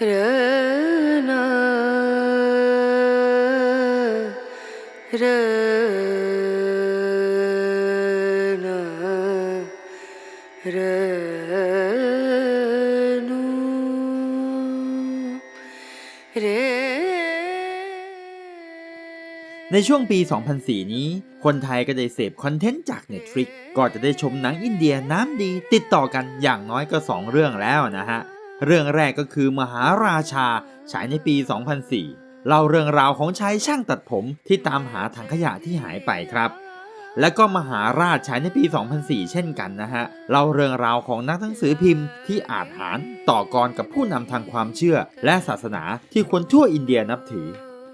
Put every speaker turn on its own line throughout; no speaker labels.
ในช่วงปี 2004 นี้ คนไทยก็ได้เสพคอนเทนต์จาก Netflix ก็จะได้ชมหนังอินเดียน้ำดีติดต่อกันอย่างน้อยก็ 2 เรื่องแล้วนะฮะ เรื่องแรกก็คือมหาราชา ฉายในปี 2004 เล่าเรื่องราวของชายช่างตัดผมที่ตามหาถังขยะที่หายไปครับ และก็มหาราชฉายในปี 2004 เช่นกันนะฮะ เล่าเรื่องราวของนักหนังสือพิมพ์ที่อาจหารต่อกรกับผู้นำทางความเชื่อ และศาสนาที่คนทั่วอินเดียนับถือ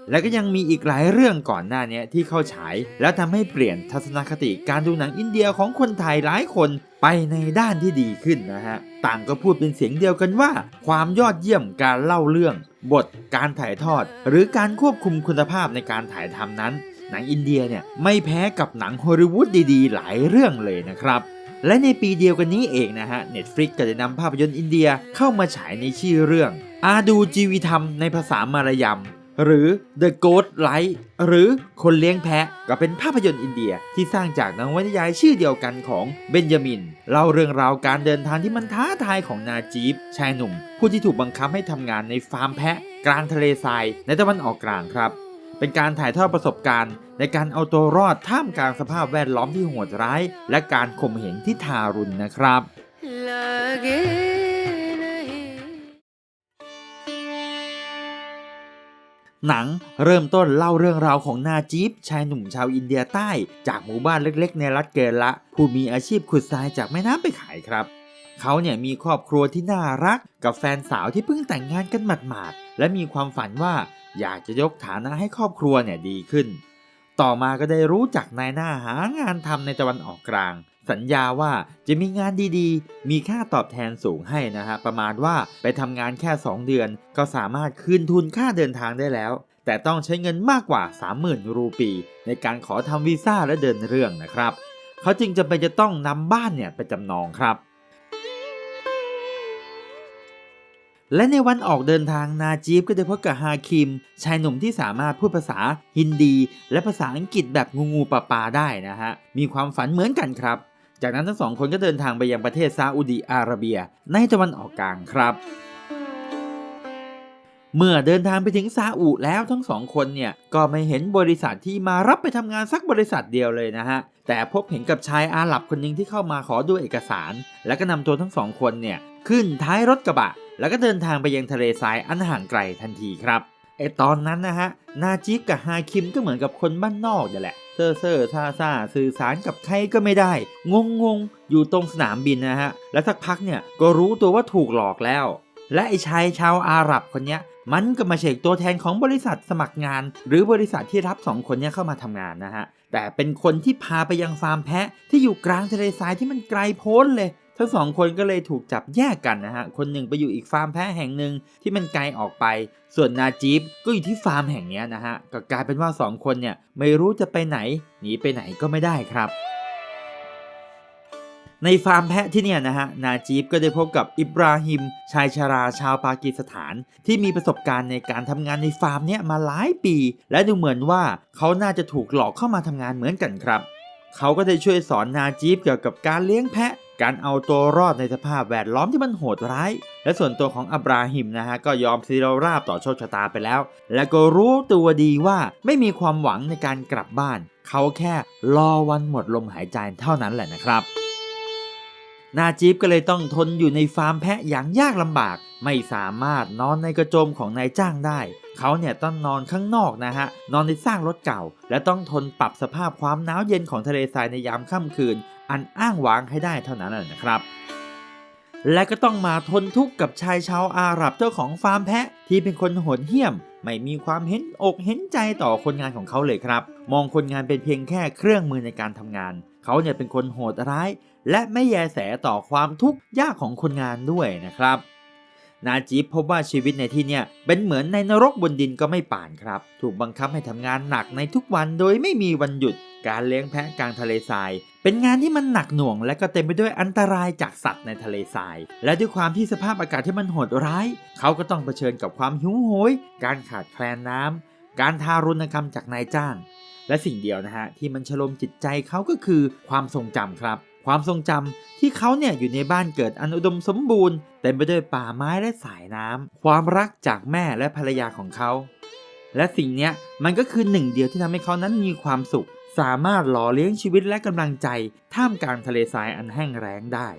และก็ยังมีอีกหลายเรื่องก่อนหน้านี้ที่เข้าฉาย แล้วทำให้เปลี่ยนทัศนคติการดูหนังอินเดียของคนไทยหลายคนไปในด้านที่ดีขึ้นนะฮะ ต่างก็พูดเป็นเสียงเดียวกันว่า ความยอดเยี่ยมการเล่าเรื่อง บทการถ่ายทอด หรือการควบคุมคุณภาพในการถ่ายทำนั้น หนังอินเดียเนี่ยไม่แพ้กับหนังฮอลลีวูดดีๆ หลายเรื่องเลยนะครับและในปีเดียวกันนี้เองนะฮะ Netflix ก็ได้นำภาพยนตร์อินเดียเข้ามาฉายในชื่อเรื่อง อาดูจีวิธรรมในภาษามารยัม หรือ The Ghost Light หรือคนเลี้ยงแพะ ก็เป็นภาพยนตร์อินเดียที่สร้างจากนวนิยายชื่อเดียวกันของเบนจามิน เล่าเรื่องราวการเดินทางที่มันท้าทายของนาจีบชายหนุ่ม ผู้ที่ถูกบังคับให้ทำงานในฟาร์มแพะ กลางทะเลทรายในตะวันออกกลางครับ เป็นการถ่ายทอดประสบการณ์ ในการเอาตัวรอดท่ามกลางสภาพแวดล้อมที่โหดร้าย และการข่มเหงที่ทารุณนะครับ หนังเริ่มต้นเล่าเรื่องราวของนาจีบชายหนุ่มชาวอินเดียใต้ จากหมู่บ้านเล็กๆ ในรัฐเกละ ผู้มีอาชีพขุดทรายจากแม่น้ำไปขายครับ เขาเนี่ยมีครอบครัวที่น่ารัก กับแฟนสาวที่เพิ่งแต่งงานกันหมาดๆ และมีความฝันว่าอยากจะยกฐานะให้ครอบครัวเนี่ยดีขึ้น ต่อมาก็ได้รู้จักนายหน้าหางานทำในตะวันออกกลาง สัญญาว่าจะมีงานดีๆ มีค่าตอบแทนสูงให้นะฮะประมาณว่าไปทำงานแค่ 2 เดือน ก็สามารถคืนทุนค่าเดินทางได้แล้ว แต่ต้องใช้เงินมากกว่า 30,000 รูปี ในการขอทำวีซ่าและเดินเรื่องนะครับ เขาจึงจำเป็นจะต้องนำบ้านเนี่ยไปจำนองครับและในวันออกเดินทางนาจีบก็ได้พบกับฮาคิม ชายหนุ่มที่สามารถพูดภาษาฮินดี และภาษาอังกฤษแบบงูงูปลาปลาได้นะฮะ มีความฝันเหมือนกันครับ จากนั้นทั้งสองคนก็เดินทางไปยังประเทศซาอุดีอาระเบีย ในตะวันออกกลางครับ เมื่อเดินทางไปถึงซาอุแล้วทั้งสองคนเนี่ยก็ไม่เห็นบริษัทที่มารับไปทำงานสักบริษัทเดียวเลยนะฮะ แต่พบเห็นกับชายอาหรับคนหนึ่งที่เข้ามาขอดูเอกสาร แล้วก็นำตัวทั้งสองคนเนี่ยขึ้นท้ายรถกระบะ แล้วก็เดินทางไปยังทะเลทรายอันห่างไกลทันทีครับ ไอตอนนั้นนะฮะ นาจิบกับฮาคิมก็เหมือนกับคนบ้านนอกนี่แหละเซ่อเซ่อซาซาสื่อสารกับใครก็ไม่ได้ งงงๆอยู่ตรงสนามบินนะฮะ แล้วสักพักเนี่ยก็รู้ตัวว่าถูกหลอกแล้ว และไอชายชาวอาหรับคนเนี้ย มันก็มาเชกตัวแทนของบริษัทสมัครงาน หรือบริษัทที่รับสองคนเนี้ยเข้ามาทำงานนะฮะ แต่เป็นคนที่พาไปยังฟาร์มแพะที่อยู่กลางทะเลทรายที่มันไกลโพ้นเลย ทั้งสองคนก็เลยถูกจับแยกกันนะฮะ คนหนึ่งไปอยู่อีกฟาร์มแพะแห่งหนึ่งที่มันไกลออกไป ส่วนนาจีบก็อยู่ที่ฟาร์มแห่งนี้นะฮะ ก็กลายเป็นว่าสองคนเนี่ยไม่รู้จะไปไหน หนีไปไหนก็ไม่ได้ครับในฟาร์มแพะที่เนี่ยนะฮะ นาจีบก็ได้พบกับอิบราฮิม ชายชาราชาวปากีสถาน ที่มีประสบการณ์ในการทำงานในฟาร์มเนี้ยมาหลายปี และดูเหมือนว่าเขาน่าจะถูกหลอกเข้ามาทำงานเหมือนกันครับ เขาก็ได้ช่วยสอนนาจีบเกี่ยวกับการเลี้ยงแพะ การเอาตัวรอดในสภาพแวดล้อมที่มันโหดร้าย และส่วนตัวของอับราฮิมนะฮะก็ยอมซีเราราบต่อโชคชะตาไปแล้ว และก็รู้ตัวดีว่าไม่มีความหวังในการกลับบ้าน เขาแค่รอวันหมดลมหายใจเท่านั้นแหละนะครับ นาจีบก็เลยต้องทนอยู่ในฟาร์มแพะอย่างยากลำบาก ไม่สามารถนอนในกระโจมของนายจ้างได้ เขาเนี่ยต้องนอนข้างนอกนะฮะนอนในสร้างรถเก่า และต้องทนปรับสภาพความหนาวเย็นของทะเลทรายในยามค่ำคืน อันอ้างว้างให้ได้เท่านั้นนะนะครับ และก็ต้องมาทนทุกข์กับชายชาวอาหรับเจ้าของฟาร์มแพะที่เป็นคนโหดเหี้ยม ไม่มีความเห็นอกเห็นใจต่อคนงานของเขาเลยครับ มองคนงานเป็นเพียงแค่เครื่องมือในการทำงาน เขาเนี่ยเป็นคนโหดร้าย และไม่แยแสต่อความทุกข์ยากของคนงานด้วยนะครับ นาจีพบว่าชีวิตในที่เนี่ยเป็นเหมือนในนรกบนดินก็ไม่ป่านครับ ถูกบังคับให้ทำงานหนักในทุกวันโดยไม่มีวันหยุดการเลี้ยงแพะกลางทะเลทราย เป็นงานที่มันหนักหน่วง และก็เต็มไปด้วยอันตรายจากสัตว์ในทะเลทราย และด้วยความที่สภาพอากาศที่มันโหดร้าย เขาก็ต้องเผชิญกับความหิวโหย การขาดแคลนน้ำการทารุณกรรมจากนายจ้าง และสิ่งเดียวนะฮะที่มันชโลมจิตใจเขาก็คือความทรงจำครับ ความทรงจำที่เขาเนี่ยอยู่ในบ้านเกิดอันอุดมสมบูรณ์เต็มไปด้วยป่าไม้และสายน้ำความรักจากแม่และภรรยาของเขา และสิ่งนี้มันก็คือหนึ่งเดียวที่ทำให้เขานั้นมีความสุข สามารถหล่อเลี้ยงชีวิตและกำลังใจ ท่ามกลางทะเลทรายอันแห้งแล้งได้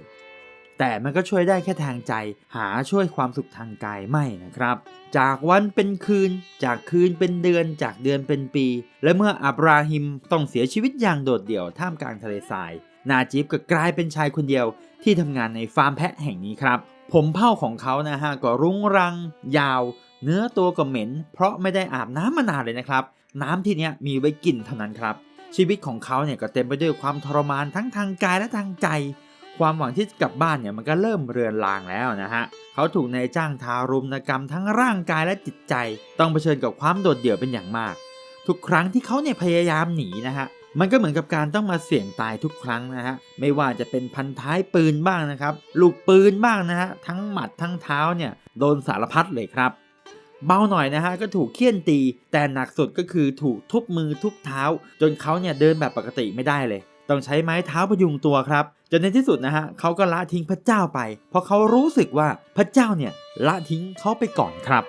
แต่มันก็ช่วยได้แค่ทางใจ หาช่วยความสุขทางกายไม่นะครับ จากวันเป็นคืน จากคืนเป็นเดือน จากเดือนเป็นปี และเมื่ออับราฮิมต้องเสียชีวิตอย่างโดดเดี่ยวท่ามกลางทะเลทราย นาจิบก็กลายเป็นชายคนเดียวที่ทำงานในฟาร์มแพะแห่งนี้ครับ ผมเผ้าของเขานะฮะก็รุงรัง ยาว เนื้อตัวก็เหม็น เพราะไม่ได้อาบน้ำมานานเลยนะครับ น้ำที่เนี้ยมีไว้กินเท่านั้นครับ ชีวิตของเขาเนี่ยก็เต็มไปด้วยความทรมานทั้งทางกายและทางใจ ความหวังที่จะกลับบ้านเนี่ยมันก็เริ่มเรือนรางแล้วนะฮะเขาถูกนายจ้างทารุณกรรมทั้งร่างกายและจิตใจ ต้องเผชิญกับความโดดเดี่ยวเป็นอย่างมาก ทุกครั้งที่เขาเนี่ยพยายามหนีนะฮะ มันก็เหมือนกับการต้องมาเสี่ยงตายทุกครั้งนะฮะไม่ว่าจะเป็นพันท้ายปืนบ้างนะครับ ลูกปืนบ้างนะฮะทั้งหมัดทั้งเท้าเนี่ยโดนสารพัดเลยครับ เบาหน่อยนะฮะก็ถูกเคี่ยนตี แต่หนักสุดก็คือถูกทุบมือทุบเท้า จนเขาเนี่ยเดินแบบปกติไม่ได้เลย ต้องใช้ไม้เท้าพยุงตัวครับจนในที่สุดนะฮะเขาก็ละทิ้งพระเจ้าไป เพราะเขารู้สึกว่าพระเจ้าเนี่ยละทิ้งเขาไปก่อนครับ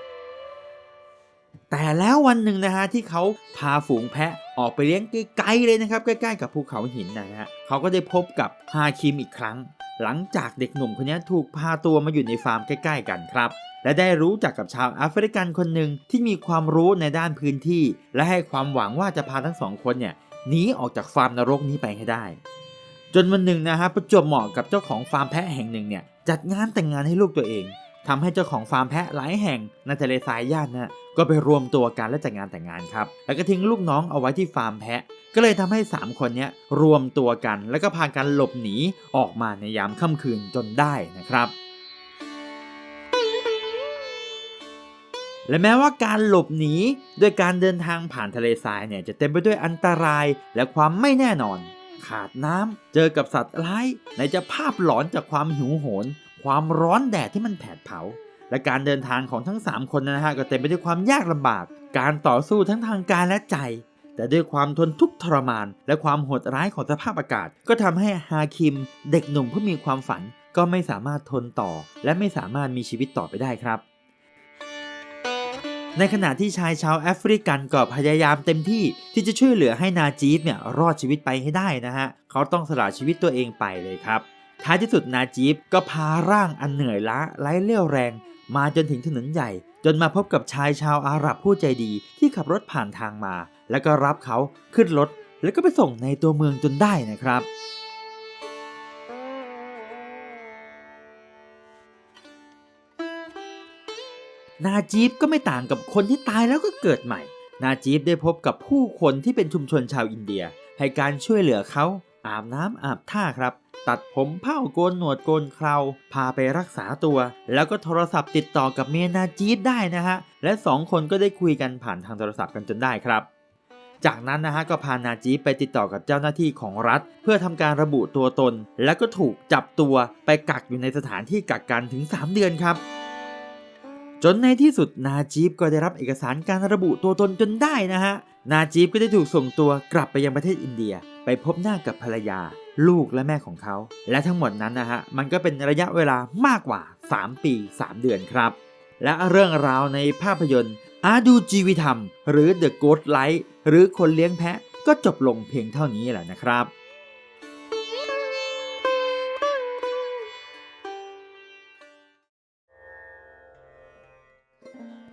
แต่แล้ววันหนึ่งนะฮะที่เขาพาฝูงแพะ ออกไปเลี้ยงไกลๆเลยนะครับ ใกล้ๆกับภูเขาหินนะฮะเขาก็ได้พบกับฮาคิมอีกครั้ง หลังจากเด็กหนุ่มคนนี้ถูกพาตัวมาอยู่ในฟาร์มใกล้ ๆ กันครับและได้รู้จักกับชาวแอฟริกันคนหนึ่งที่มีความรู้ในด้านพื้นที่ และให้ความหวังว่าจะพาทั้งสองคนเนี่ยหนีออกจากฟาร์มนรกนี้ไปให้ได้ จนวันหนึ่งนะฮะประจวบเหมาะกับเจ้าของฟาร์มแพะแห่งหนึ่งเนี่ยจัดงานแต่งงานให้ลูกตัวเอง ทำให้เจ้าของฟาร์มแพะหลายแห่งในทะเลทรายย่านนะก็ไปรวมตัวกันและจัดงานแต่งงานครับ แล้วก็ทิ้งลูกน้องเอาไว้ที่ฟาร์มแพะ ก็เลยทำให้ 3 คนนี้รวมตัวกัน แล้วก็พากันหลบหนีออกมาในยามค่ำคืนจนได้นะครับและแม้ว่าการหลบหนีด้วยการเดินทางผ่านทะเลทรายเนี่ยจะเต็มไปด้วยอันตรายและความไม่แน่นอน ขาดน้ำเจอกับสัตว์ร้ายไหนจะภาพหลอนจากความหิวโหย ความร้อนแดดที่มันแผดเผา และการเดินทางของทั้ง 3 คนนะฮะก็เต็มไปด้วยความยากลำบาก การต่อสู้ทั้งทางกายและใจ แต่ด้วยความทนทุกข์ทรมาน และความโหดร้ายของสภาพอากาศ ก็ทำให้ฮาคิม เด็กหนุ่มผู้มีความฝันก็ไม่สามารถทนต่อ และไม่สามารถมีชีวิตต่อไปได้ครับในขณะที่ชายชาวแอฟริกันก็พยายามเต็มที่ที่จะช่วยเหลือให้นาจีฟเนี่ยรอดชีวิตไปให้ได้นะฮะ เขาต้องสละชีวิตตัวเองไปเลยครับ ท้ายที่สุดนาจีฟก็พาร่างอันเหนื่อยล้าไร้เรี่ยวแรง มาจนถึงถนนใหญ่ จนมาพบกับชายชาวอาหรับผู้ใจดีที่ขับรถผ่านทางมา แล้วก็รับเขาขึ้นรถ แล้วก็ไปส่งในตัวเมืองจนได้นะครับนาจีบก็ไม่ต่างกับคนที่ตายแล้วก็เกิดใหม่ นาจีบได้พบกับผู้คนที่เป็นชุมชนชาวอินเดีย ให้การช่วยเหลือเขา อาบน้ำอาบท่าครับ ตัดผมเผ้าโกนหนวดโกนเคราพาไปรักษาตัว แล้วก็โทรศัพท์ติดต่อกับเมียนาจีบได้นะฮะ และสองคนก็ได้คุยกันผ่านทางโทรศัพท์กันจนได้ครับจากนั้นนะฮะก็พานาจีไปติดต่อกับเจ้าหน้าที่ของรัฐ เพื่อทำการระบุตัวตน แล้วก็ถูกจับตัวไปกักอยู่ในสถานที่กักกันถึง 3 เดือนครับ จนในที่สุดนาจีบก็ได้รับเอกสารการระบุตัวตนจนได้นะฮะ นาจีบก็ได้ถูกส่งตัวกลับไปยังประเทศอินเดีย ไปพบหน้ากับภรรยา ลูกและแม่ของเขา และทั้งหมดนั้นนะฮะ มันก็เป็นระยะเวลามากกว่า 3 ปี 3 เดือนครับ และเรื่องราวในภาพยนตร์อาดูจีวิธรรม หรือ The Ghost Light หรือคนเลี้ยงแพะก็จบลงเพียงเท่านี้แหละนะครับ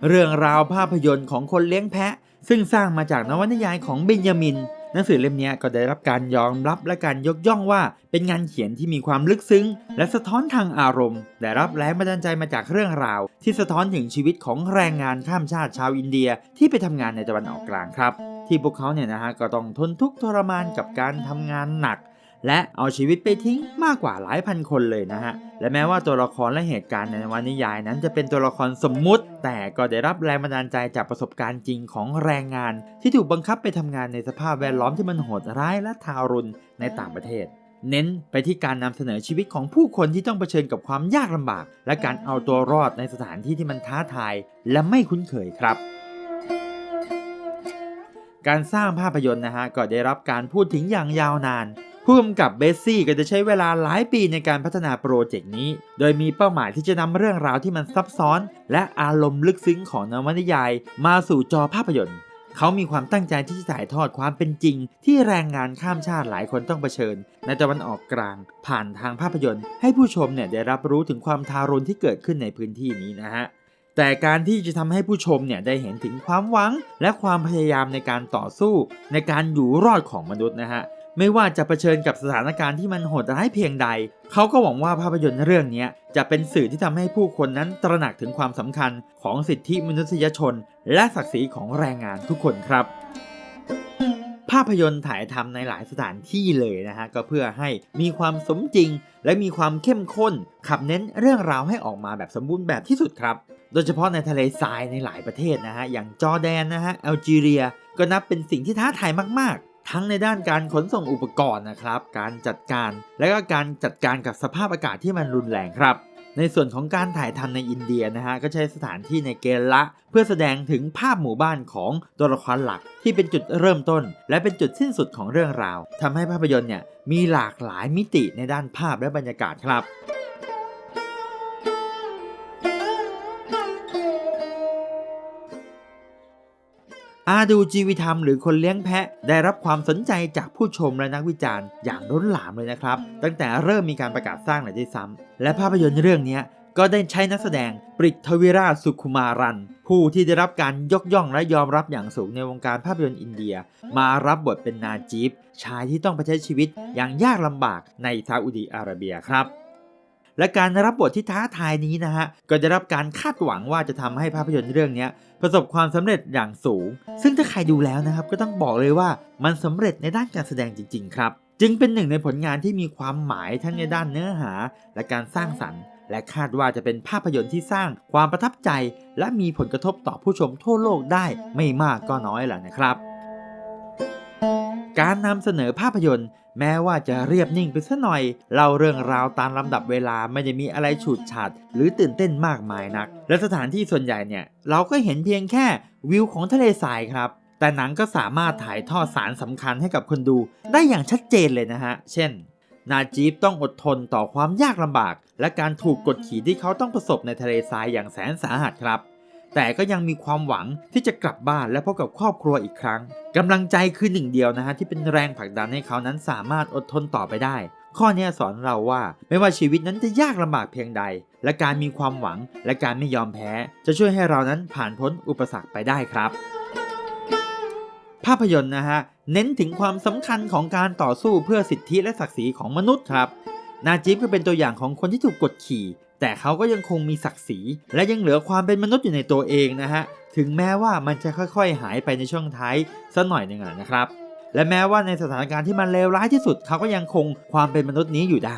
เรื่องราวภาพยนตร์ของคนเลี้ยงแพะ ซึ่งสร้างมาจากนวนิยายของเบนยามิน หนังสือเล่มนี้ก็ได้รับการยอมรับและการยกย่องว่า เป็นงานเขียนที่มีความลึกซึ้ง และสะท้อนทางอารมณ์ ได้รับแรงบันดาลใจมาจากเรื่องราว ที่สะท้อนถึงชีวิตของแรงงานข้ามชาติชาวอินเดียที่ไปทำงานในตะวันออกกลางครับ ที่พวกเขาเนี่ยนะฮะก็ต้องทนทุกข์ทรมานกับการทำงานหนัก และเอาชีวิตไปทิ้งมากกว่าหลายพันคนเลยนะฮะ และแม้ว่าตัวละครและเหตุการณ์ในนวนิยายนั้นจะเป็นตัวละครสมมุติ แต่ก็ได้รับแรงบันดาลใจจากประสบการณ์จริงของแรงงาน ที่ถูกบังคับไปทำงานในสภาพแวดล้อมที่มันโหดร้ายและทารุณในต่างประเทศ เน้นไปที่การนำเสนอชีวิตของผู้คนที่ต้องเผชิญกับความยากลำบาก และการเอาตัวรอดในสถานที่ที่มันท้าทาย และไม่คุ้นเคยครับการสร้างภาพยนตร์นะฮะก็ได้รับการพูดถึงอย่างยาวนาน ผู้กำกับเบสซี่ก็จะใช้เวลาหลายปีในการพัฒนาโปรเจกต์นี้ โดยมีเป้าหมายที่จะนำเรื่องราวที่มันซับซ้อน และอารมณ์ลึกซึ้งของนวนิยาย มาสู่จอภาพยนตร์ เขามีความตั้งใจที่จะถ่ายทอดความเป็นจริง ที่แรงงานข้ามชาติหลายคนต้องเผชิญ ในตะวันออกกลาง ผ่านทางภาพยนตร์ ให้ผู้ชมเนี่ยได้รับรู้ถึงความทารุณที่เกิดขึ้นในพื้นที่นี้นะฮะแต่การที่จะทำให้ผู้ชมเนี่ยได้เห็นถึงความหวัง และความพยายามในการต่อสู้ ในการอยู่รอดของมนุษย์นะฮะ ไม่ว่าจะเผชิญกับสถานการณ์ที่มันโหดร้ายเพียงใด เขาก็หวังว่าภาพยนตร์เรื่องนี้จะเป็นสื่อที่ทำให้ผู้คนนั้นตระหนักถึงความสำคัญของสิทธิมนุษยชน และศักดิ์ศรีของแรงงานทุกคนครับ ภาพยนตร์ถ่ายทำในหลายสถานที่เลยนะฮะก็เพื่อให้มีความสมจริง และมีความเข้มข้น ขับเน้นเรื่องราวให้ออกมาแบบสมบูรณ์แบบที่สุดครับโดยเฉพาะในทะเลทรายในหลายประเทศนะฮะ อย่างจอร์แดนนะฮะแอลจีเรีย ก็นับเป็นสิ่งที่ท้าทายมาก ทั้งในด้านการขนส่งอุปกรณ์นะครับ การจัดการ และก็การจัดการกับสภาพอากาศที่มันรุนแรงครับ ในส่วนของการถ่ายทำในอินเดียนะฮะก็ใช้สถานที่ในเกลละ เพื่อแสดงถึงภาพหมู่บ้านของตัวละครหลักที่เป็นจุดเริ่มต้น และเป็นจุดสิ้นสุดของเรื่องราวทำให้ภาพยนตร์เนี่ยมีหลากหลายมิติในด้านภาพและบรรยากาศครับ อาดูจีวิธรรมหรือคนเลี้ยงแพะ ได้รับความสนใจจากผู้ชมและนักวิจารณ์อย่างล้นหลามเลยนะครับ ตั้งแต่เริ่มมีการประกาศสร้างเลยด้วยซ้ำและภาพยนตร์เรื่องเนี้ยก็ได้ใช้นักแสดงปริทวิราชสุขุมารัน ผู้ที่ได้รับการยกย่องและยอมรับอย่างสูงในวงการภาพยนตร์อินเดีย มารับบทเป็นนาจีบชายที่ต้องไปใช้ชีวิตอย่างยากลำบากในซาอุดีอาระเบียครับ และการรับบทที่ท้าทายนี้นะฮะก็ได้รับการคาดหวังว่าจะทำให้ภาพยนตร์เรื่องนี้ประสบความสำเร็จอย่างสูง ซึ่งถ้าใครดูแล้วนะครับก็ต้องบอกเลยว่ามันสำเร็จในด้านการแสดงจริง ๆ ครับ จึงเป็นหนึ่งในผลงานที่มีความหมายทั้งในด้านเนื้อหา และการสร้างสรรค์ และคาดว่าจะเป็นภาพยนตร์ที่สร้างความประทับใจ และมีผลกระทบต่อผู้ชมทั่วโลกได้ไม่มากก็น้อยแหละนะครับ การนำเสนอภาพยนตร์ แม้ว่าจะเรียบนิ่งไปสัหน่อย เล่าเรื่องราวตามลำดับเวลาไม่ได้มีอะไรฉูดฉาดหรือตื่นเต้นมากมายนัก และสถานที่ส่วนใหญ่เนี่ย เราก็เห็นเพียงแค่วิวของทะเลทรายครับแต่หนังก็สามารถถ่ายทอดสารสำคัญให้กับคนดูได้อย่างชัดเจนเลยนะฮะ เช่น นาจีบต้องอดทนต่อความยากลำบาก และการถูกกดขี่ที่เขาต้องประสบในทะเลทรายอย่างแสนสาหัสครับ แต่ก็ยังมีความหวังที่จะกลับบ้านและพบกับครอบครัวอีกครั้งกำลังใจคือหนึ่งเดียวนะฮะที่เป็นแรงผลักดันให้เขานั้นสามารถอดทนต่อไปได้ ข้อนี้สอนเราว่าไม่ว่าชีวิตนั้นจะยากลำบากเพียงใด และการมีความหวังและการไม่ยอมแพ้ จะช่วยให้เรานั้นผ่านพ้นอุปสรรคไปได้ครับ ภาพยนตร์นะฮะเน้นถึงความสำคัญของการต่อสู้เพื่อสิทธิและศักดิ์ศรีของมนุษย์ครับ นาจิบก็เป็นตัวอย่างของคนที่ถูกกดขี่ แต่เขาก็ยังคงมีศักดิ์ศรีและยังเหลือความเป็นมนุษย์อยู่ในตัวเองนะฮะ ถึงแม้ว่ามันจะค่อยๆ หายไปในช่วงท้ายสักหน่อยหนึ่งะนะครับ และแม้ว่าในสถานการณ์ที่มันเลวร้ายที่สุด เขาก็ยังคงความเป็นมนุษย์นี้อยู่ได้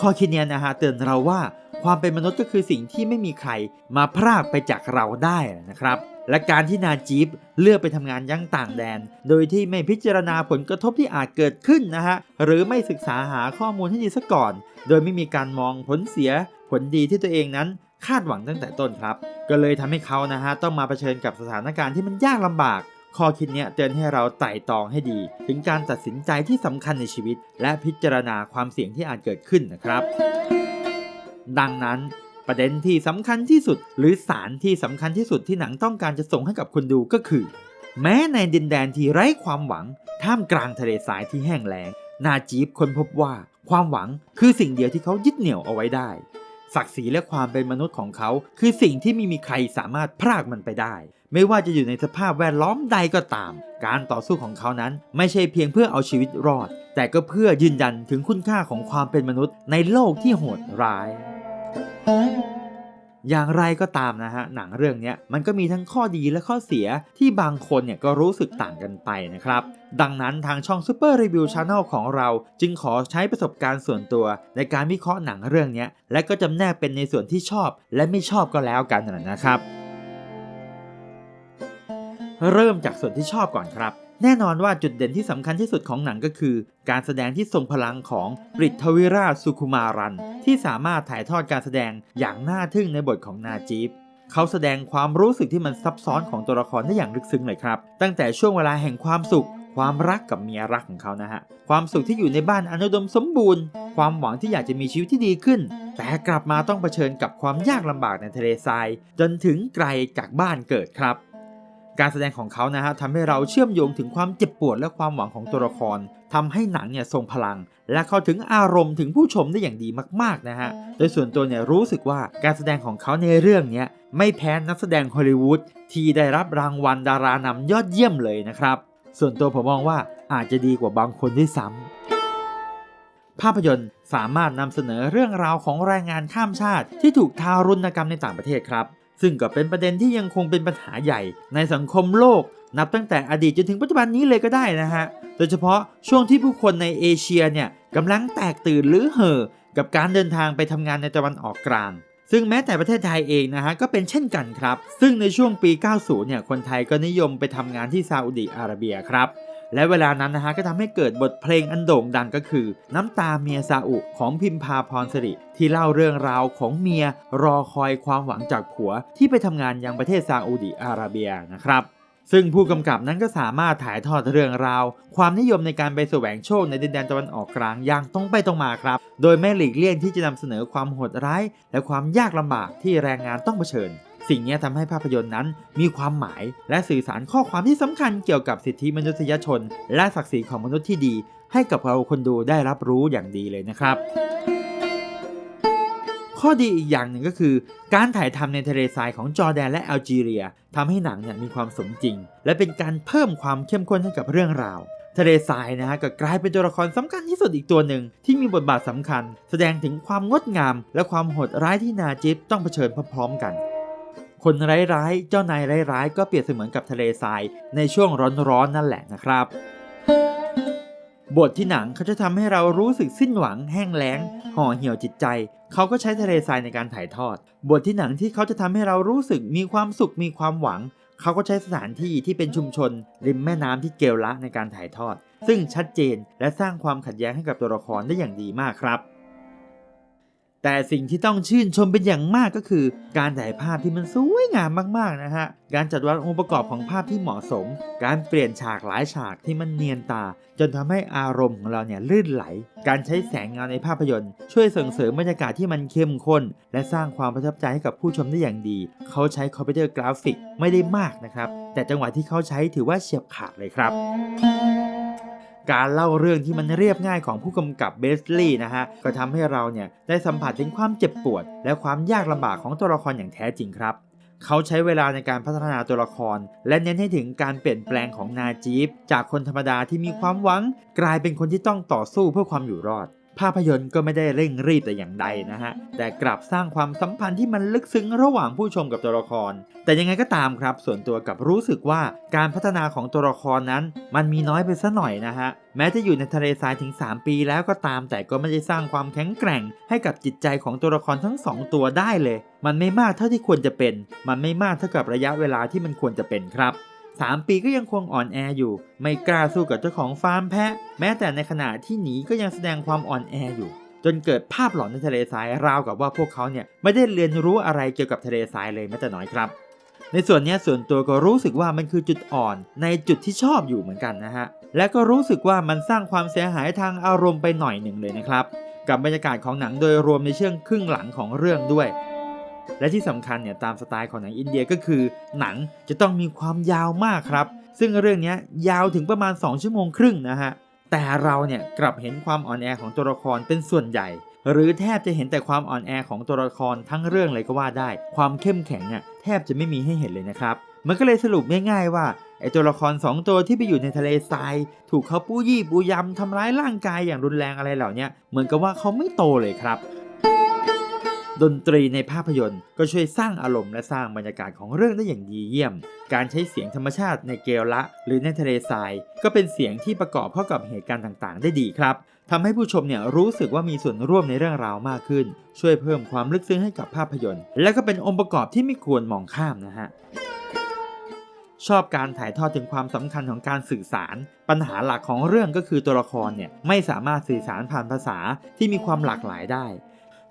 ข้อคิดเนี้ยนะฮะเตือนเราว่าความเป็นมนุษย์ก็คือสิ่งที่ไม่มีใครมาพรากไปจากเราได้นะครับ และการที่นาจีบเลือกไปทำงานยังต่างแดน โดยที่ไม่พิจารณาผลกระทบที่อาจเกิดขึ้นนะฮะ หรือไม่ศึกษาหาข้อมูลให้ดีซะก่อน โดยไม่มีการมองผลเสีย ผลดีที่ตัวเองนั้นคาดหวังตั้งแต่ต้นครับ ก็เลยทำให้เขานะฮะต้องมาเผชิญกับสถานการณ์ที่มันยากลำบาก ข้อคิดเนี้ยเตือนให้เราไต่ตองให้ดี ถึงการตัดสินใจที่สำคัญในชีวิต และพิจารณาความเสี่ยงที่อาจเกิดขึ้นนะครับ ดังนั้นประเด็นที่สำคัญที่สุด หรือสารที่สำคัญที่สุดที่หนังต้องการจะส่งให้กับคนดูก็คือ แม้ในดินแดนที่ไร้ความหวัง ท่ามกลางทะเลทรายที่แห้งแล้งนาจีบค้นพบว่าความหวังคือสิ่งเดียวที่เขายึดเหนี่ยวเอาไว้ได้ ศักดิ์ศรีและความเป็นมนุษย์ของเขา คือสิ่งที่ไม่มีใครสามารถพรากมันไปได้ ไม่ว่าจะอยู่ในสภาพแวดล้อมใดก็ตาม การต่อสู้ของเขานั้นไม่ใช่เพียงเพื่อเอาชีวิตรอด แต่ก็เพื่อยืนยันถึงคุณค่าของความเป็นมนุษย์ในโลกที่โหดร้าย อย่างไรก็ตามนะฮะหนังเรื่องนี้มันก็มีทั้งข้อดีและข้อเสียที่บางคนเนี่ยก็รู้สึกต่างกันไปนะครับ ดังนั้นทางช่อง Super Review Channel ของเรา จึงขอใช้ประสบการณ์ส่วนตัว ในการวิเคราะห์หนังเรื่องนี้และก็จำแนกเป็นในส่วนที่ชอบ และไม่ชอบก็แล้วกันนะครับ เริ่มจากส่วนที่ชอบก่อนครับ แน่นอนว่าจุดเด่นที่สำคัญที่สุดของหนังก็คือ การแสดงที่ทรงพลังของปริทวิราชสุคุมารัน ที่สามารถถ่ายทอดการแสดงอย่างน่าทึ่งในบทของนาจีบเขาแสดงความรู้สึกที่มันซับซ้อนของตัวละครได้อย่างลึกซึ้งเลยครับ ตั้งแต่ช่วงเวลาแห่งความสุข ความรักกับเมียรักของเขานะฮะ ความสุขที่อยู่ในบ้านอนุดมสมบูรณ์ ความหวังที่อยากจะมีชีวิตที่ดีขึ้น แต่กลับมาต้องเผชิญกับความยากลำบากในทะเลทราย จนถึงไกลจากบ้านเกิดครับ การแสดงของเขานะฮะทำให้เราเชื่อมโยงถึงความเจ็บปวดและความหวังของตัวละครทำให้หนังเนี่ยทรงพลัง และเข้าถึงอารมณ์ถึงผู้ชมได้อย่างดีมากๆนะฮะ โดยส่วนตัวเนี่ยรู้สึกว่าการแสดงของเขาในเรื่องเนี้ยไม่แพ้นักแสดงฮอลลีวูดที่ได้รับรางวัลดารานำยอดเยี่ยมเลยนะครับ ส่วนตัวผมมองว่าอาจจะดีกว่าบางคนด้วยซ้ำภาพยนตร์สามารถนำเสนอเรื่องราวของแรงงานข้ามชาติที่ถูกทารุณกรรมในต่างประเทศครับ ซึ่งก็เป็นประเด็นที่ยังคงเป็นปัญหาใหญ่ ในสังคมโลก นับตั้งแต่อดีตจนถึงปัจจุบันนี้เลยก็ได้นะฮะ โดยเฉพาะช่วงที่ผู้คนในเอเชียเนี่ยกำลังแตกตื่นหรือเห่อกับการเดินทางไปทำงานในตะวันออกกลาง ซึ่งแม้แต่ประเทศไทยเองนะฮะก็เป็นเช่นกันครับ ซึ่งในช่วงปี 90 เนี่ยคนไทยก็นิยมไปทำงานที่ซาอุดิอาระเบียครับ และเวลานั้นนะฮะก็ทำให้เกิดบทเพลงอันโด่งดังก็คือ น้ำตาเมียซาอุของพิมพาพรสิริที่เล่าเรื่องราวของเมียรอคอยความหวังจากผัว ที่ไปทำงานยังประเทศซาอุดิอาระเบียนะครับซึ่งผู้กำกับนั้นก็สามารถถ่ายทอดเรื่องราว ความนิยมในการไปแสวงโชคในดินแดนตะวันออกกลางอย่างตรงไปตรงมาครับ โดยไม่หลีกเลี่ยงที่จะนำเสนอความโหดร้าย และความยากลำบากที่แรงงานต้องเผชิญ สิ่งนี้ทำให้ภาพยนตร์นั้นมีความหมายและสื่อสารข้อความที่สำคัญเกี่ยวกับสิทธิมนุษยชน และศักดิ์ศรีของมนุษย์ที่ดี ให้กับเราคนดูได้รับรู้อย่างดีเลยนะครับ ข้อดีอีกอย่างหนึ่งก็คือ การถ่ายทำในทะเลทรายของจอร์แดนและแอลจีเรียทำให้หนังเนี่ยมีความสมจริง และเป็นการเพิ่มความเข้มข้นให้กับเรื่องราวทะเลทรายนะฮะก็กลายเป็นตัวละครสำคัญที่สุดอีกตัวหนึ่งที่มีบทบาทสำคัญ แสดงถึงความงดงาม และความโหดร้ายที่นาจิปต้องเผชิญพร้อมๆกัน คนร้ายๆ เจ้านายร้ายๆ ก็เปรียบเสมือนกับทะเลทราย ในช่วงร้อนๆนั่นแหละนะครับ บทที่หนังเขาจะทำให้เรารู้สึกสิ้นหวังแห้งแล้ง ห่อเหี่ยวจิตใจ เขาก็ใช้ทะเลทรายในการถ่ายทอด บทที่หนังที่เขาจะทำให้เรารู้สึกมีความสุขมีความหวัง เขาก็ใช้สถานที่ที่เป็นชุมชน ริมแม่น้ำที่เกลละในการถ่ายทอด ซึ่งชัดเจนและสร้างความขัดแย้งให้กับตัวละครได้อย่างดีมากครับ แต่สิ่งที่ต้องชื่นชมเป็นอย่างมากก็คือ การถ่ายภาพที่มันสวยงามมากๆนะฮะ การจัดวางองค์ประกอบของภาพที่เหมาะสม การเปลี่ยนฉากหลายฉากที่มันเนียนตา จนทำให้อารมณ์ของเราเนี่ยลื่นไหล การใช้แสงเงาในภาพยนตร์ ช่วยส่งเสริมบรรยากาศที่มันเข้มข้น และสร้างความประทับใจให้กับผู้ชมได้อย่างดี เขาใช้คอมพิวเตอร์กราฟิกไม่ได้มากนะครับ แต่จังหวะที่เขาใช้ถือว่าเฉียบขาดเลยครับ การเล่าเรื่องที่มันเรียบง่ายของผู้กำกับเบสลีย์นะฮะ ก็ทำให้เราเนี่ยได้สัมผัสถึงความเจ็บปวด และความยากลำบากของตัวละครอย่างแท้จริงครับ เขาใช้เวลาในการพัฒนาตัวละคร และเน้นให้ถึงการเปลี่ยนแปลงของนาจีฟจากคนธรรมดาที่มีความหวัง กลายเป็นคนที่ต้องต่อสู้เพื่อความอยู่รอด ภาพยนตร์ก็ไม่ได้เร่งรีบแต่อย่างใดนะฮะ แต่กลับสร้างความสัมพันธ์ที่มันลึกซึ้งระหว่างผู้ชมกับตัวละคร แต่ยังไงก็ตามครับ ส่วนตัวกับรู้สึกว่าการพัฒนาของตัวละครนั้น มันมีน้อยไปซะหน่อยนะฮะ แม้จะอยู่ในทะเลทรายถึง 3 ปีแล้วก็ตาม แต่ก็ไม่ได้สร้างความแข็งแกร่ง ให้กับจิตใจของตัวละครทั้ง 2 ตัวได้เลย มันไม่มากเท่าที่ควรจะเป็น มันไม่มากเท่ากับระยะเวลาที่มันควรจะเป็นครับ 3 ปีก็ยังคงอ่อนแออยู่ ไม่กล้าสู้กับเจ้าของฟาร์มแพะ แม้แต่ในขณะที่หนีก็ยังแสดงความอ่อนแออยู่ จนเกิดภาพหลอนในทะเลทรายราวกับว่าพวกเขาเนี่ยไม่ได้เรียนรู้อะไรเกี่ยวกับทะเลทรายเลยแม้แต่น้อยครับ ในส่วนนี้ส่วนตัวก็รู้สึกว่ามันคือจุดอ่อน ในจุดที่ชอบอยู่เหมือนกันนะฮะและก็รู้สึกว่ามันสร้างความเสียหายทางอารมณ์ไปหน่อยหนึ่งเลยนะครับกับบรรยากาศของหนังโดยรวมในเช่วงครึ่งหลังของเรื่องด้วย และที่สำคัญเนี่ยตามสไตล์ของหนังอินเดียก็คือ หนังจะต้องมีความยาวมากครับ ซึ่งเรื่องนี้ยาวถึงประมาณ 2 ชั่วโมงครึ่งนะฮะ แต่เราเนี่ยกลับเห็นความอ่อนแอของตัวละครเป็นส่วนใหญ่ หรือแทบจะเห็นแต่ความอ่อนแอของตัวละครทั้งเรื่องเลยก็ว่าได้ ความเข้มแข็งเนี่ยแทบจะไม่มีให้เห็นเลยนะครับ มันก็เลยสรุปง่ายๆว่าไอตัวละคร 2 ตัวที่ไปอยู่ในทะเลทราย ถูกเขาปู้ยี่ปูยำทำร้ายร่างกายอย่างรุนแรงอะไรเหล่านี้เหมือนกับว่าเขาไม่โตเลยครับ ดนตรีในภาพยนตร์ก็ช่วยสร้างอารมณ์และสร้างบรรยากาศของเรื่องได้อย่างดีเยี่ยม การใช้เสียงธรรมชาติในเกลละ หรือในทะเลทราย ก็เป็นเสียงที่ประกอบเข้ากับเหตุการณ์ต่างๆ ได้ดีครับทำให้ผู้ชมเนี่ยรู้สึกว่ามีส่วนร่วมในเรื่องราวมากขึ้น ช่วยเพิ่มความลึกซึ้งให้กับภาพยนตร์ และก็เป็นองค์ประกอบที่ไม่ควรมองข้ามนะฮะชอบการถ่ายทอดถึงความสำคัญของการสื่อสาร ปัญหาหลักของเรื่องก็คือตัวละครเนี่ยไม่สามารถสื่อสารผ่านภาษาที่มีความหลากหลายได้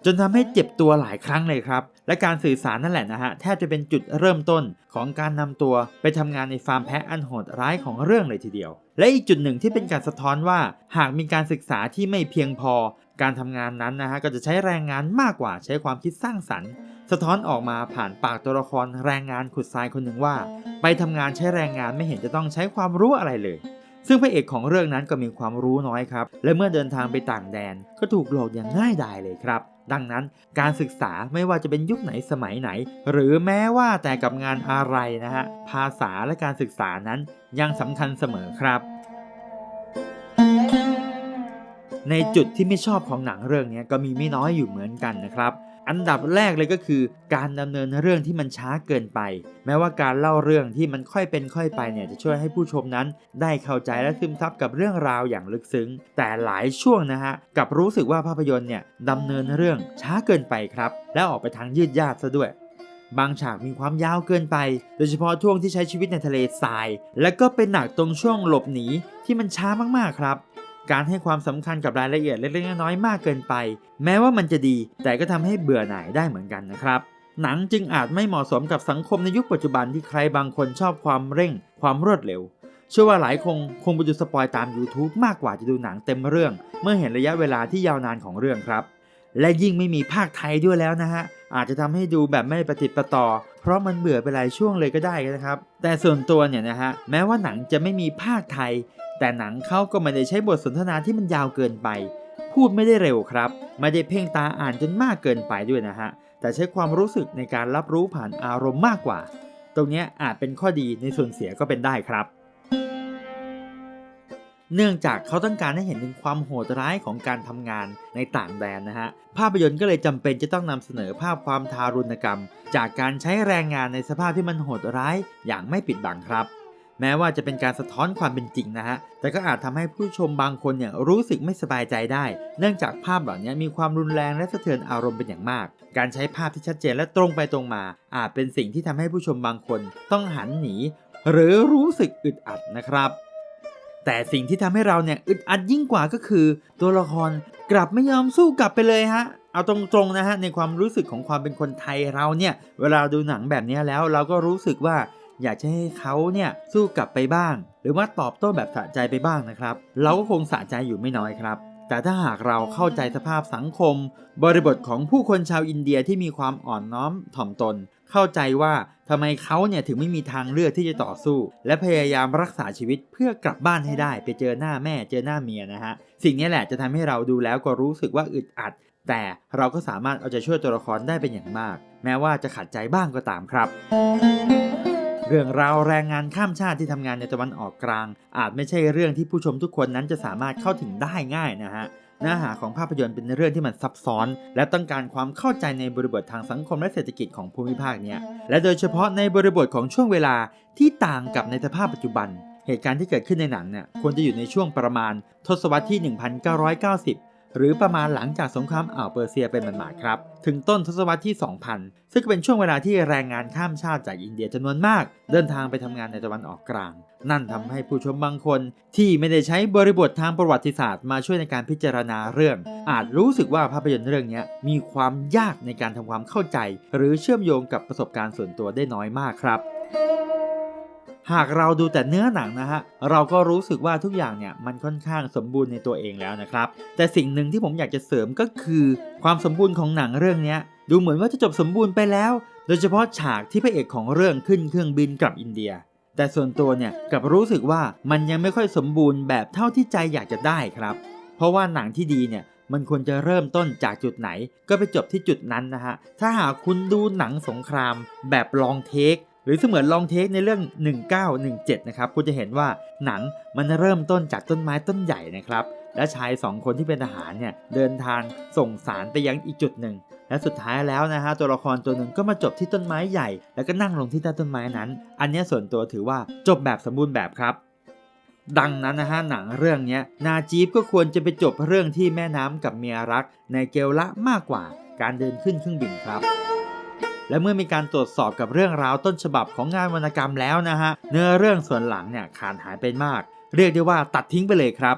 จนทำให้เจ็บตัวหลายครั้งเลยครับ และการสื่อสารนั่นแหละนะฮะแทบจะเป็นจุดเริ่มต้นของการนำตัวไปทำงานในฟาร์มแพะอันโหดร้ายของเรื่องเลยทีเดียว และอีกจุดหนึ่งที่เป็นการสะท้อนว่า หากมีการศึกษาที่ไม่เพียงพอ การทำงานนั้นนะฮะก็จะใช้แรงงานมากกว่าใช้ความคิดสร้างสรรค์ สะท้อนออกมาผ่านปากตัวละครแรงงานขุดทรายคนหนึ่งว่า ไปทำงานใช้แรงงานไม่เห็นจะต้องใช้ความรู้อะไรเลยซึ่งพระเอกของเรื่องนั้นก็มีความรู้น้อยครับ และเมื่อเดินทางไปต่างแดนก็ถูกหลอกอย่างง่ายดายเลยครับ ดังนั้น การศึกษาไม่ว่าจะเป็นยุคไหนสมัยไหน หรือแม้ว่าแต่กับงานอะไรนะฮะภาษาและการศึกษานั้นยังสำคัญเสมอครับในจุดที่ไม่ชอบของหนังเรื่องนี้ก็มีไม่น้อยอยู่เหมือนกันนะครับ อันดับแรกเลยก็คือการดำเนินเรื่องที่มันช้าเกินไป แม้ว่าการเล่าเรื่องที่มันค่อยเป็นค่อยไปเนี่ยจะช่วยให้ผู้ชมนั้น ได้เข้าใจและซึมซับกับเรื่องราวอย่างลึกซึ้ง แต่หลายช่วงนะฮะกับรู้สึกว่าภาพยนตร์เนี่ยดำเนินเรื่องช้าเกินไปครับ และออกไปทางยืดยาดซะด้วยบางฉากมีความยาวเกินไป โดยเฉพาะช่วงที่ใช้ชีวิตในทะเลทราย และก็เป็นหนักตรงช่วงหลบหนีที่มันช้ามากๆครับ การให้ความสำคัญกับรายละเอียดเล็กๆน้อยๆมากเกินไป แม้ว่ามันจะดี แต่ก็ทำให้เบื่อหน่ายได้เหมือนกันนะครับ หนังจึงอาจไม่เหมาะสมกับสังคมในยุคปัจจุบันที่ใครบางคนชอบความเร่ง ความรวดเร็วเชื่อว่าหลายคงคงไปดูสปอยตาม YouTube มากกว่าจะดูหนังเต็มเรื่อง เมื่อเห็นระยะเวลาที่ยาวนานของเรื่องครับ และยิ่งไม่มีภาคไทยด้วยแล้วนะฮะ อาจจะทำให้ดูแบบไม่ปฏิดประต่อ เพราะมันเบื่อไปหลายช่วงเลยก็ได้นะครับ แต่ส่วนตัวเนี่ยนะฮะ แม้ว่าหนังจะไม่มีภาคไทย แต่หนังเขาก็ไม่ได้ใช้บทสนทนาที่มันยาวเกินไป พูดไม่ได้เร็วครับ ไม่ได้เพ่งตาอ่านจนมากเกินไปด้วยนะฮะ แต่ใช้ความรู้สึกในการรับรู้ผ่านอารมณ์มากกว่า ตรงนี้อาจเป็นข้อดีในส่วนเสียก็เป็นได้ครับ เนื่องจากเขาต้องการให้เห็นถึงความโหดร้ายของการทำงานในต่างแดนนะฮะ ภาพยนตร์ก็เลยจำเป็นจะต้องนำเสนอภาพความทารุณกรรม จากการใช้แรงงานในสภาพที่มันโหดร้ายอย่างไม่ปิดบังครับ แม้ว่าจะเป็นการสะท้อนความเป็นจริงนะฮะ แต่ก็อาจทำให้ผู้ชมบางคนเนี่ยรู้สึกไม่สบายใจได้ เนื่องจากภาพเหล่านี้มีความรุนแรงและสะเทือนอารมณ์เป็นอย่างมาก การใช้ภาพที่ชัดเจนและตรงไปตรงมา อาจเป็นสิ่งที่ทำให้ผู้ชมบางคนต้องหันหนี หรือรู้สึกอึดอัดนะครับ แต่สิ่งที่ทำให้เราเนี่ยอึดอัดยิ่งกว่าก็คือ ตัวละครกลับไม่ยอมสู้กลับไปเลยฮะเอาตรงๆนะฮะในความรู้สึกของความเป็นคนไทยเราเนี่ยเวลาดูหนังแบบนี้แล้วเราก็รู้สึกว่า อยากจะให้เขาเนี่ยสู้กลับไปบ้าง หรือว่าตอบโต้แบบสะใจไปบ้างนะครับ เราก็คงสะใจอยู่ไม่น้อยครับ แต่ถ้าหากเราเข้าใจสภาพสังคม บริบทของผู้คนชาวอินเดียที่มีความอ่อนน้อมถ่อมตน เข้าใจว่าทำไมเขาเนี่ยถึงไม่มีทางเลือกที่จะต่อสู้ และพยายามรักษาชีวิตเพื่อกลับบ้านให้ได้ ไปเจอหน้าแม่เจอหน้าเมียนะฮะสิ่งนี้แหละจะทำให้เราดูแล้วก็รู้สึกว่าอึดอัด แต่เราก็สามารถเอาใจช่วยตัวละครได้เป็นอย่างมาก แม้ว่าจะขัดใจบ้างก็ตามครับ เรื่องราวแรงงานข้ามชาติที่ทำงานในตะวันออกกลาง อาจไม่ใช่เรื่องที่ผู้ชมทุกคนนั้นจะสามารถเข้าถึงได้ง่ายนะฮะเนื้อหาของภาพยนตร์เป็นเรื่องที่มันซับซ้อน และต้องการความเข้าใจในบริบททางสังคมและเศรษฐกิจของภูมิภาคเนี้ยและโดยเฉพาะในบริบทของช่วงเวลาที่ต่างกับในสภาพปัจจุบัน เหตุการณ์ที่เกิดขึ้นในหนังเนี่ยควรจะอยู่ในช่วงประมาณ ทศวรรษที่ 1990 หรือประมาณหลังจากสงครามอ่าวเปอร์เซียเป็นหมาดๆครับ ถึงต้นทศวรรษที่ 2000 ซึ่งเป็นช่วงเวลาที่แรงงานข้ามชาติจากอินเดียจำนวนมาก เดินทางไปทำงานในตะวันออกกลาง นั่นทำให้ผู้ชมบางคน ที่ไม่ได้ใช้บริบททางประวัติศาสตร์มาช่วยในการพิจารณาเรื่อง อาจรู้สึกว่าภาพยนตร์เรื่องนี้มีความยากในการทำความเข้าใจ หรือเชื่อมโยงกับประสบการณ์ส่วนตัวได้น้อยมากครับ หากเราดูแต่เนื้อหนังนะฮะเราก็รู้สึกว่าทุกอย่างเนี่ยมันค่อนข้างสมบูรณ์ในตัวเองแล้วนะครับ แต่สิ่งหนึ่งที่ผมอยากจะเสริมก็คือความสมบูรณ์ของหนังเรื่องนี้ดูเหมือนว่าจะจบสมบูรณ์ไปแล้ว โดยเฉพาะฉากที่พระเอกของเรื่องขึ้นเครื่องบินกลับอินเดีย แต่ส่วนตัวเนี่ยกลับรู้สึกว่ามันยังไม่ค่อยสมบูรณ์แบบเท่าที่ใจอยากจะได้ครับ เพราะว่าหนังที่ดีเนี่ยมันควรจะเริ่มต้นจากจุดไหน ก็ไปจบที่จุดนั้นนะฮะ ถ้าหากคุณดูหนังสงครามแบบลองเทค หรือเสมือนลองเทคในเรื่อง 1917 นะครับคุณจะเห็นว่าหนังมันเริ่มต้นจากต้นไม้ต้นใหญ่นะครับ และชายสองคนที่เป็นทหารเนี่ยเดินทางส่งสารไปยังอีกจุดหนึ่ง และสุดท้ายแล้วนะฮะตัวละครตัวหนึ่งก็มาจบที่ต้นไม้ใหญ่ แล้วก็นั่งลงที่ใต้ต้นไม้นั้น อันนี้ส่วนตัวถือว่าจบแบบสมบูรณ์แบบครับ ดังนั้นนะฮะหนังเรื่องนี้นาจีบก็ควรจะไปจบเรื่องที่แม่น้ำกับเมียรัก ในเกลละมากกว่าการเดินขึ้นเครื่องบินครับ และเมื่อมีการตรวจสอบกับเรื่องราวต้นฉบับของงานวรรณกรรมแล้วนะฮะ เนื้อเรื่องส่วนหลังเนี่ยขาดหายไปมาก เรียกได้ว่าตัดทิ้งไปเลยครับ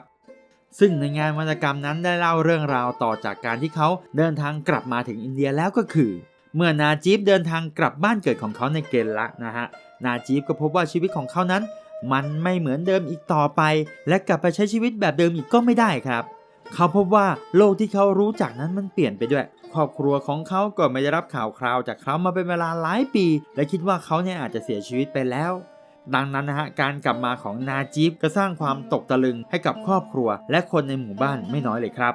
ซึ่งในงานวรรณกรรมนั้นได้เล่าเรื่องราวต่อจากการที่เขาเดินทางกลับมาถึงอินเดียแล้วก็คือ เมื่อนาจีบเดินทางกลับบ้านเกิดของเขาในเกลละนะฮะ นาจีบก็พบว่าชีวิตของเขานั้น มันไม่เหมือนเดิมอีกต่อไป และกลับไปใช้ชีวิตแบบเดิมอีกก็ไม่ได้ครับ เขาพบว่าโลกที่เขารู้จักนั้นมันเปลี่ยนไปด้วย ครอบครัวของเขาก็ไม่ได้รับข่าวคราวจากเขามาเป็นเวลาหลายปี และคิดว่าเขาเนี่ยอาจจะเสียชีวิตไปแล้ว ดังนั้นนะฮะการกลับมาของนาจิบก็สร้างความตกตะลึงให้กับครอบครัว และคนในหมู่บ้านไม่น้อยเลยครับ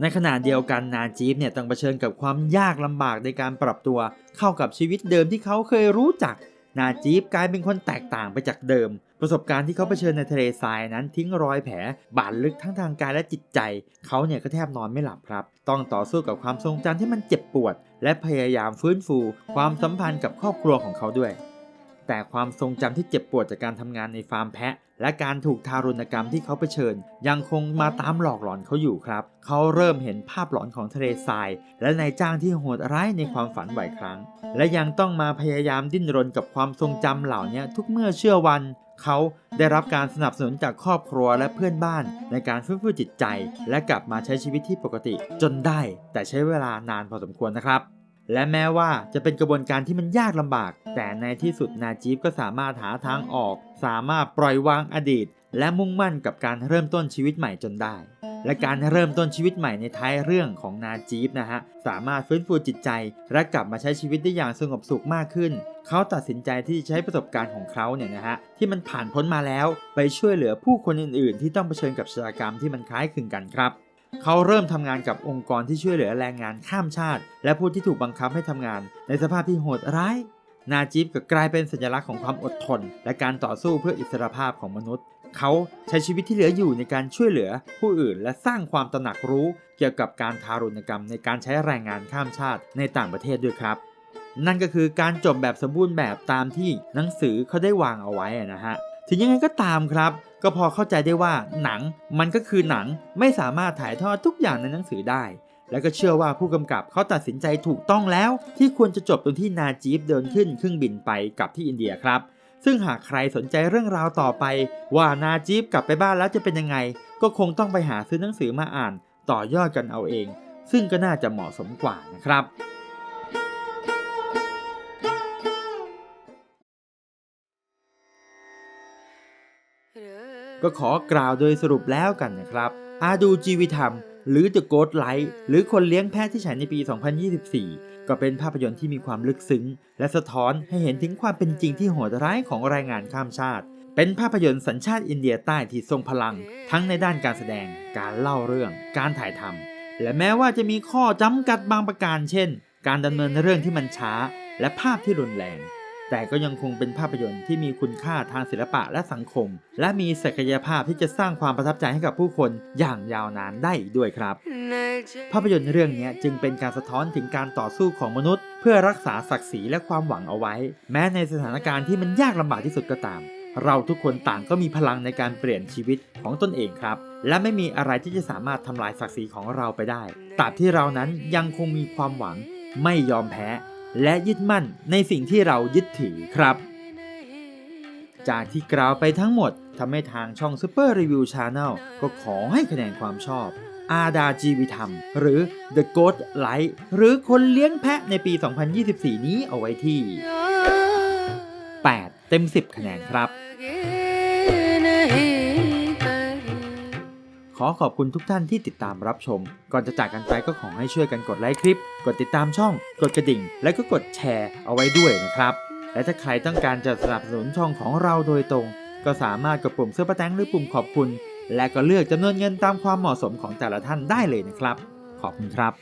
ในขณะเดียวกันนาจีฟเนี่ยต้องเผชิญกับความยากลำบากในการปรับตัว เข้ากับชีวิตเดิมที่เขาเคยรู้จัก นาจีบกลายเป็นคนแตกต่างไปจากเดิม ประสบการณ์ที่เขาเผชิญในทะเลทรายนั้นทิ้งรอยแผลบาดลึกทั้งทางกายและจิตใจ เขาเนี่ยก็แทบนอนไม่หลับครับ ต้องต่อสู้กับความทรงจำที่มันเจ็บปวด และพยายามฟื้นฟู ความสัมพันธ์กับครอบครัวของเขาด้วย แต่ความทรงจำที่เจ็บปวดจากการทำงานในฟาร์มแพะ และการถูกทารุณกรรมที่เขาเผชิญ ยังคงมาตามหลอกหลอนเขาอยู่ครับ เขาเริ่มเห็นภาพหลอนของทะเลทราย และนายจ้างที่โหดร้ายในความฝันบ่อยครั้ง และยังต้องมาพยายามดิ้นรนกับความทรงจำเหล่านี้ทุกเมื่อเชื่อวันเขาได้รับการสนับสนุนจากครอบครัวและเพื่อนบ้าน ในการฟื้นฟูจิตใจ และกลับมาใช้ชีวิตที่ปกติจนได้ แต่ใช้เวลานานพอสมควรนะครับ และแม้ว่าจะเป็นกระบวนการที่มันยากลำบาก แต่ในที่สุดนาจีบก็สามารถหาทางออก สามารถปล่อยวางอดีต และมุ่งมั่นกับการเริ่มต้นชีวิตใหม่จนได้ และการเริ่มต้นชีวิตใหม่ในท้ายเรื่องของนาจีบนะฮะสามารถฟื้นฟูจิตใจ และกลับมาใช้ชีวิตได้อย่างสงบสุขมากขึ้น เขาตัดสินใจที่จะใช้ประสบการณ์ของเขาเนี่ยนะฮะที่มันผ่านพ้นมาแล้ว ไปช่วยเหลือผู้คนอื่น ๆ ที่ต้องเผชิญกับชะตากรรมที่มันคล้ายคลึงกันครับ เขาเริ่มทำงานกับองค์กรที่ช่วยเหลือแรงงานข้ามชาติ และผู้ที่ถูกบังคับให้ทำงาน ในสภาพที่โหดร้าย นาจิบก็กลายเป็นสัญลักษณ์ของความอดทน และการต่อสู้เพื่ออิสรภาพของมนุษย์ เขาใช้ชีวิตที่เหลืออยู่ในการช่วยเหลือผู้อื่น และสร้างความตระหนักรู้ เกี่ยวกับการทารุณกรรมในการใช้แรงงานข้ามชาติในต่างประเทศด้วยครับ นั่นก็คือการจบแบบสมบูรณ์แบบตามที่หนังสือเขาได้วางเอาไว้นะฮะ ถึงยังไงก็ตามครับ ก็พอเข้าใจได้ว่าหนังมันก็คือหนังไม่สามารถถ่ายทอดทุกอย่างในหนังสือได้ และก็เชื่อว่าผู้กำกับเขาตัดสินใจถูกต้องแล้ว ที่ควรจะจบตรงที่นาจีบเดินขึ้นเครื่องบินไปกลับที่อินเดียครับ ซึ่งหากใครสนใจเรื่องราวต่อไป ว่านาจีบกลับไปบ้านแล้วจะเป็นยังไง ก็คงต้องไปหาซื้อหนังสือมาอ่าน ต่อยอดกันเอาเอง ซึ่งก็น่าจะเหมาะสมกว่านะครับ ก็ขอกล่าวโดยสรุปแล้วกันนะครับอาดูจีวิธรรม หรือ The Ghost Light หรือคนเลี้ยงแพะที่ฉายในปี 2024 ก็เป็นภาพยนตร์ที่มีความลึกซึ้ง และสะท้อนให้เห็นถึงความเป็นจริงที่โหดร้ายของแรงงานข้ามชาติ เป็นภาพยนตร์สัญชาติอินเดียใต้ที่ทรงพลัง ทั้งในด้านการแสดง การเล่าเรื่อง การถ่ายทำและแม้ว่าจะมีข้อจำกัดบางประการ เช่น การดำเนินเรื่องที่มันช้า และภาพที่รุนแรง แต่ก็ยังคงเป็นภาพยนตร์ที่มีคุณค่าทางศิลปะและสังคม และมีศักยภาพที่จะสร้างความประทับใจให้กับผู้คนอย่างยาวนานได้อีกด้วยครับ ภาพยนตร์เรื่องนี้จึงเป็นการสะท้อนถึงการต่อสู้ของมนุษย์ เพื่อรักษาศักดิ์ศรีและความหวังเอาไว้ แม้ในสถานการณ์ที่มันยากลำบากที่สุดก็ตาม เราทุกคนต่างก็มีพลังในการเปลี่ยนชีวิตของตนเองครับ และไม่มีอะไรที่จะสามารถทำลายศักดิ์ศรีของเราไปได้ตราบที่เรานั้นยังคงมีความหวังไม่ยอมแพ้ และยึดมั่นในสิ่งที่เรายึดถือครับ จากที่กล่าวไปทั้งหมดทำให้ทางช่อง Super Review Channel ก็ขอให้คะแนนความชอบอาดาจีวิธรรม หรือ The Ghost Light หรือคนเลี้ยงแพะในปี 2024 นี้เอาไว้ที่ 8 เต็ม 10 คะแนนครับ ขอขอบคุณทุกท่านที่ติดตามรับชม ก่อนจะจากกันไปก็ขอให้ช่วยกันกดไลค์คลิป กดติดตามช่อง กดกระดิ่ง และก็กดแชร์เอาไว้ด้วยนะครับ และถ้าใครต้องการจะสนับสนุนช่องของเราโดยตรง ก็สามารถกดปุ่มเสื้อประแตงหรือปุ่มขอบคุณ และก็เลือกจำนวนเงินตามความเหมาะสมของแต่ละท่านได้เลยนะครับ ขอบคุณครับ